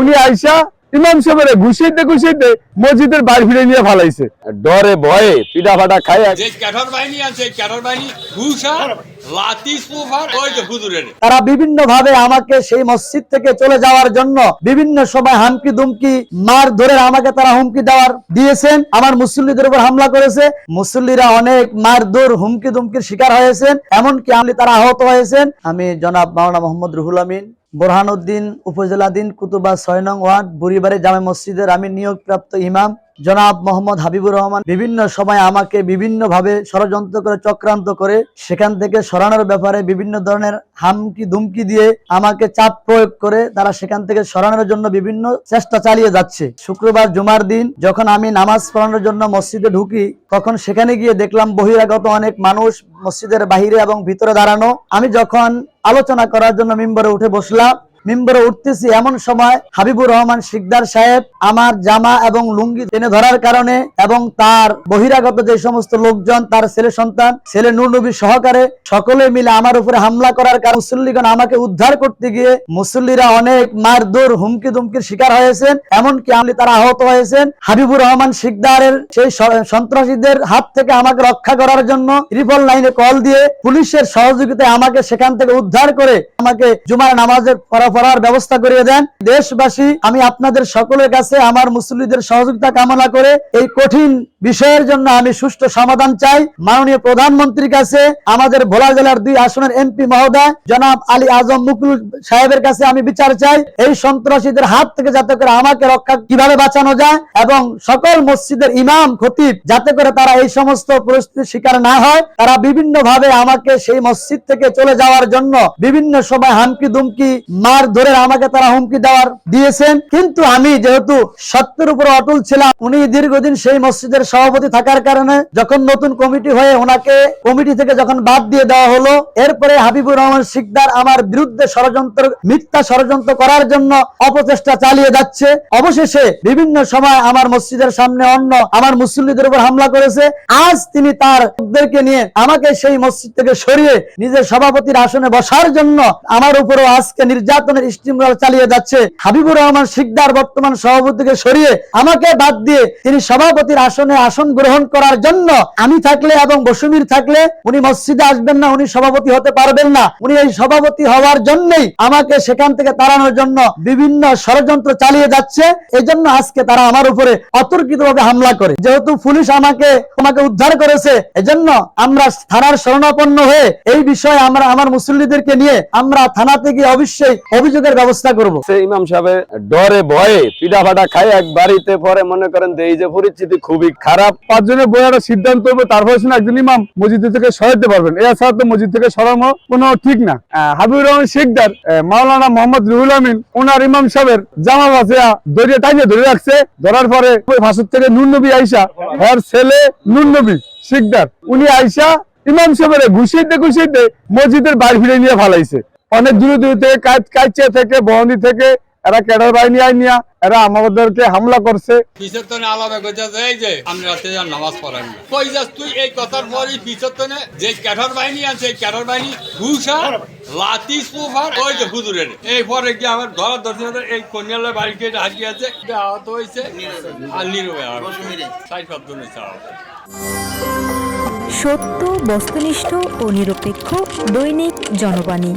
উনি আইসা ইমাম সাহেবের ঘুষাইতে ঘুষাইতে মসজিদের বাড়ি ফিরে নিয়ে ফালাইছে। ডরে ভয়ে পিঠা ফাটা খাই যে ক্যাটর বাহিনী আছে এই ক্যাটর বাহিনী ঘুষা লাতি সুফার ওই যে হুজুরের। তারা বিভিন্ন ভাবে আমাকে সেই মসজিদ থেকে চলে যাওয়ার জন্য বিভিন্ন সময় হামকি দুমকি মার ধরে আমাকে তারা হুমকি দেওয়ার দিয়েছেন। আমার মুসল্লিদের উপর হামলা করেছে। মুসল্লিরা অনেক মার দৌড় হুমকি দুমকির শিকার হয়েছেন। এমনকি আমি তারা আহত হয়েছেন। আমি জনাব মাওলানা মোহাম্মদ রুহুল আমিন। বোরহানুদ্দিন উপজেলাধীন কুতুবা ছয় নং ওয়ার্ড বুড়িবাড়ি জামে মসজিদের আমি নিয়োগপ্রাপ্ত ইমাম। জনাব মোহাম্মদ হাবিবুর রহমান বিভিন্ন সময় আমাকে বিভিন্ন ভাবে ষড়যন্ত্র করে, চক্রান্ত করে, সেখান থেকে সরানোর ব্যাপারে বিভিন্ন ধরনের হামকি, ধুমকি দিয়ে আমাকে চাপ প্রয়োগ করে তারা সেখান থেকে সরানোর জন্য বিভিন্ন চেষ্টা চালিয়ে যাচ্ছে। শুক্রবার জুমার দিন যখন আমি নামাজ পড়ানোর জন্য মসজিদে ঢুকি, তখন সেখানে গিয়ে দেখলাম বহিরাগত অনেক মানুষ মসজিদের বাহিরে এবং ভিতরে দাঁড়ানো। আমি যখন আলোচনা করার জন্য মিম্বরে উঠে বসলাম মিম্বরে উঠতেছি এমন সময় হাবিবুর রহমান শিকদার সাহেব আমার জামা এবং লুঙ্গি টেনে ধরার কারণে এবং তার বহিরাগত যে সমস্ত লোকজন, তার ছেলে সন্তান, ছেলে নূর নবী সহকারে সকলে মিলে আমার উপরে হামলা করার কারণে মুসল্লিগণ আমাকে উদ্ধার করতে গিয়ে মুসল্লিরা অনেক মারদৌর হুমকি দুমকির শিকার হয়েছেন। এমনকি আমি তারা আহত হয়েছেন। হাবিবুর রহমান শিকদারের সেই সন্ত্রাসীদের হাত থেকে আমাকে রক্ষা করার জন্য ত্রিপল লাইনে কল দিয়ে পুলিশের সহযোগিতায় আমাকে সেখান থেকে উদ্ধার করে আমাকে জুমার নামাজের পড়া পড়ার ব্যবস্থা করিয়ে দেন। দেশবাসী, আমি আপনাদের সকলের কাছে আমার মুসল্লিদের সহযোগিতা কামনা করে এই কঠিন বিষয়ের জন্য আমি সুষ্ঠু সমাধান চাই। মাননীয় প্রধানমন্ত্রীর কাছে, আমাদের ভোলা জেলার দুই আসনের এমপি মহোদয়, জনাব আলী আজম মুকুল সাহেবের কাছে আমি বিচার চাই। এই সন্ত্রাসীদের হাত থেকে যাতে করে আমাকে রক্ষা কীভাবে বাঁচানো যায় এবং সকল মসজিদের ইমাম, খতিব যাতে করে তারা এই সমস্ত পরিস্থিতির শিকার না হয়, তারা বিভিন্ন ভাবে আমাকে সেই মসজিদ থেকে চলে যাওয়ার জন্য বিভিন্ন সময় হামকি দুমকি মার ধরে আমাকে তারা হুমকি দেওয়ার দিয়েছেন। কিন্তু আমি যেহেতু সত্যের উপর অটল ছিলাম, উনি দীর্ঘদিন সেই মসজিদের সভাপতি থাকার কারণে যখন নতুন কমিটি হয়ে ওনাকে কমিটি থেকে যখন বাদ দিয়ে দেওয়া হলো, এরপরে হাবিবুর রহমান শিকদার আমার বিরুদ্ধে ষড়যন্ত্র, মিথ্যা ষড়যন্ত্র করার জন্য অপচেষ্টা চালিয়ে যাচ্ছে। অবশেষে বিভিন্ন সময় আমার মসজিদের সামনে অন্য আমার মুসল্লিদের উপর হামলা করেছে। আজ তিনি তার লোকদেরকে নিয়ে আমাকে সেই মসজিদ থেকে সরিয়ে নিজের সভাপতির আসনে বসার জন্য আমার উপরও আজকে নির্যাতনের স্টিমরোল চালিয়ে যাচ্ছে। হাবিবুর রহমান শিকদার বর্তমান সভাপতিকে সরিয়ে আমাকে বাদ দিয়ে তিনি সভাপতির আসনে আসন গ্রহণ করার জন্য আমি থাকলে এবং বসুমির থাকলে উনি মসজিদে আসবেন না, উনি সভাপতি হতে পারবেন না। উনি এই সভাপতি হওয়ার জন্যই আমাকে সেখান থেকে তাড়ানোর জন্য বিভিন্ন ষড়যন্ত্র চালিয়ে যাচ্ছে। এই জন্য আজকে তারা আমার উপরে অতর্কিত ভাবে হামলা করে। যেহেতু পুলিশ আমাকে আমাকে উদ্ধার করেছে, এজন্য আমরা থানার শরণাপন্ন হয়ে এই বিষয়ে আমরা, আমার মুসল্লিদেরকে নিয়ে আমরা থানাতে গিয়ে অবশ্যই অভিযোগের ব্যবস্থা করব। সে ইমাম সাহেবের ডরে ভয়ে পিঠা ফাটা খাই এক বাড়িতে পরে মনে করেন যে এই যে পরিস্থিতি খুবই খারাপ। পাঁচজনে বই একটা সিদ্ধান্ত হবে তারপর শুনে একজন ইমাম মসজিদ থেকে সরাতে পারবেন। এছাড়া তো মসজিদ থেকে সরানো কোনো ঠিক না। হাবিবুর রহমান শেখদার মাওলানা মোহাম্মদ রুহুল আমিন ওনার ইমাম সাহেবের জামা বাসিয়া দড়িয়ে টাইনে ধরে রাখছে। ধরার পরে ওই ভাসুর থেকে নুন নবী আইসা ওর ছেলে নুন নবী শিকদার। উনি আইসা ইমাম সাহেবের ঘুষিতে ঘুষিতে মসজিদের বাড়ি ফিরে নিয়ে ফালাইছে। অনেক দূরে দূরে থেকে কাজ- কাইচে থেকে বহনি থেকে এরা ক্যাডার বাহিনী আইনিয়া এরা আমাদেরকে হামলা করছে। পিছের তনে আলাদা এই যে আমি রাতে যান নামাজ পড়ান না। কই যাস তুই এই কথার পরই পিছের তনে যে ক্যাটর বাহিনী আছে এই ক্যাটর বাহিনী ঘুষা লাতি সুফার ওই যে হুজুরের। এই পরে কি আমার ধরা ধরছে এই কন্যালয় বাড়িতে হাঁটি আছে এটা আহত হয়েছে আর নিরবে সাই শব্দ সত্য বস্তুনিষ্ঠ ও নিরপেক্ষ দৈনিক জনবাণী।